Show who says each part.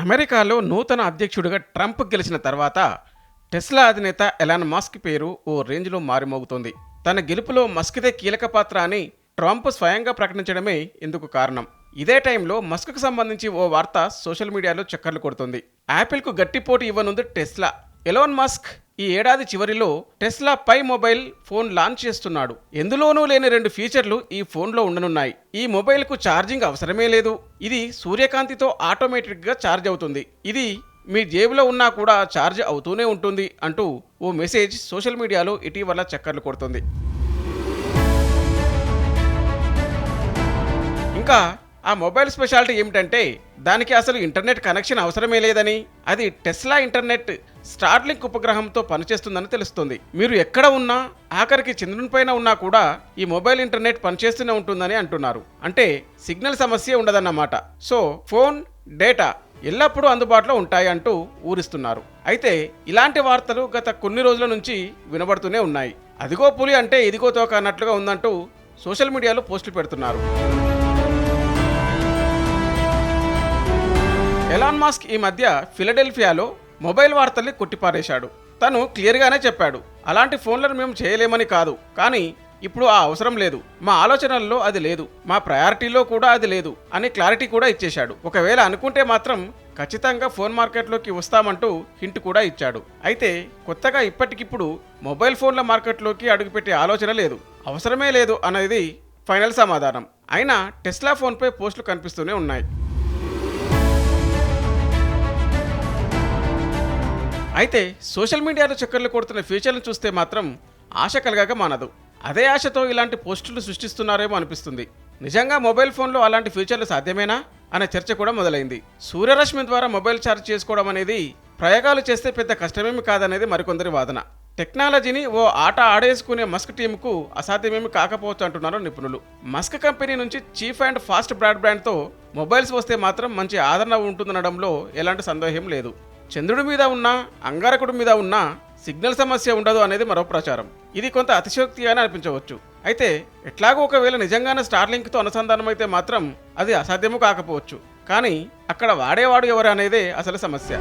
Speaker 1: అమెరికాలో నూతన అధ్యక్షుడిగా ట్రంప్ గెలిచిన తర్వాత టెస్లా అధినేత ఎలాన్ మస్క్ పేరు ఓ రేంజ్లో మారుమోగుతోంది. తన గెలుపులో మస్క్దే కీలక పాత్ర అని ట్రంప్ స్వయంగా ప్రకటించడమే ఇందుకు కారణం. ఇదే టైంలో మస్క్కు సంబంధించి ఓ వార్త సోషల్ మీడియాలో చక్కర్లు కొడుతుంది. యాపిల్కు గట్టి పోటీ ఇవ్వనుంది టెస్లా. ఎలోన్ మస్క్ ఈ ఏడాది చివరిలో టెస్లా పై మొబైల్ ఫోన్ లాంచ్ చేస్తున్నాడు. ఎందులోనూ లేని రెండు ఫీచర్లు ఈ ఫోన్లో ఉండనున్నాయి. ఈ మొబైల్కు ఛార్జింగ్ అవసరమే లేదు. ఇది సూర్యకాంతితో ఆటోమేటిక్గా ఛార్జ్ అవుతుంది. ఇది మీ జేబులో ఉన్నా కూడా ఛార్జ్ అవుతూనే ఉంటుంది అంటూ ఓ మెసేజ్ సోషల్ మీడియాలో ఇటీవల చక్కర్లు కొడుతుంది. ఇంకా ఆ మొబైల్ స్పెషాలిటీ ఏమిటంటే దానికి అసలు ఇంటర్నెట్ కనెక్షన్ అవసరమే లేదని అది టెస్లా ఇంటర్నెట్ స్టార్లింక్ ఉపగ్రహంతో పనిచేస్తుందని తెలుస్తుంది. మీరు ఎక్కడ ఉన్నా ఆఖరికి చంద్రునిపైన ఉన్నా కూడా ఈ మొబైల్ ఇంటర్నెట్ పనిచేస్తూనే ఉంటుందని అంటున్నారు. అంటే సిగ్నల్ సమస్య ఉండదన్నమాట. సో ఫోన్ డేటా ఎల్లప్పుడూ అందుబాటులో ఉంటాయి అంటూ ఊరిస్తున్నారు. అయితే ఇలాంటి వార్తలు గత కొన్ని రోజుల నుంచి వినబడుతూనే ఉన్నాయి. అదిగో పులి అంటే ఇదిగో తోక అన్నట్లుగా ఉందంటూ సోషల్ మీడియాలో పోస్టులు పెడుతున్నారు. ఎలాన్ మాస్క్ ఈ మధ్య ఫిలడెల్ఫియాలో మొబైల్ వార్తల్ని కొట్టిపారేశాడు. తను క్లియర్గానే చెప్పాడు అలాంటి ఫోన్లను మేము చేయలేమని కాదు కానీ ఇప్పుడు ఆ అవసరం లేదు. మా ఆలోచనల్లో అది లేదు మా ప్రయారిటీలో కూడా అది లేదు అని క్లారిటీ కూడా ఇచ్చేశాడు. ఒకవేళ అనుకుంటే మాత్రం ఖచ్చితంగా ఫోన్ మార్కెట్లోకి వస్తామంటూ హింట్ కూడా ఇచ్చాడు. అయితే కొత్తగా ఇప్పటికిప్పుడు మొబైల్ ఫోన్ల మార్కెట్లోకి అడుగుపెట్టే ఆలోచన లేదు అవసరమే లేదు అనేది ఫైనల్ సమాధానం. అయినా టెస్లా ఫోన్పై పోస్టులు కనిపిస్తూనే ఉన్నాయి. అయితే సోషల్ మీడియాలో చక్కర్లు కొడుతున్న ఫీచర్లను చూస్తే మాత్రం ఆశ కలగక మానదు. అదే ఆశతో ఇలాంటి పోస్టులు సృష్టిస్తున్నారేమో అనిపిస్తుంది. నిజంగా మొబైల్ ఫోన్లో అలాంటి ఫీచర్లు సాధ్యమేనా? అనే చర్చ కూడా మొదలైంది. సూర్యరశ్మి ద్వారా మొబైల్ ఛార్జ్ చేసుకోవడం అనేది ప్రయోగాలు చేస్తే పెద్ద కష్టమేమి కాదనేది మరికొందరి వాదన. టెక్నాలజీని ఓ ఆట ఆడేసుకునే మస్క్ టీంకు అసాధ్యమేమి కాకపోవచ్చు అంటున్నారు నిపుణులు. మస్క్ కంపెనీ నుంచి చీఫ్ అండ్ ఫాస్ట్ బ్రాడ్బ్యాండ్తో మొబైల్స్ వస్తే మాత్రం మంచి ఆదరణ ఉంటుందనడంలో ఎలాంటి సందేహం లేదు. చంద్రుడి మీద ఉన్న అంగారకుడి మీద ఉన్న సిగ్నల్ సమస్య ఉండదు అనేది మరో ప్రచారం. ఇది కొంత అతిశయోక్తి అని అనిపించవచ్చు. అయితే ఎట్లాగో ఒకవేళ నిజంగానే స్టార్లింక్తో అనుసంధానమైతే మాత్రం అది అసాధ్యము కాకపోవచ్చు. కానీ అక్కడ వాడేవాడు ఎవరు అనేదే అసలు సమస్య.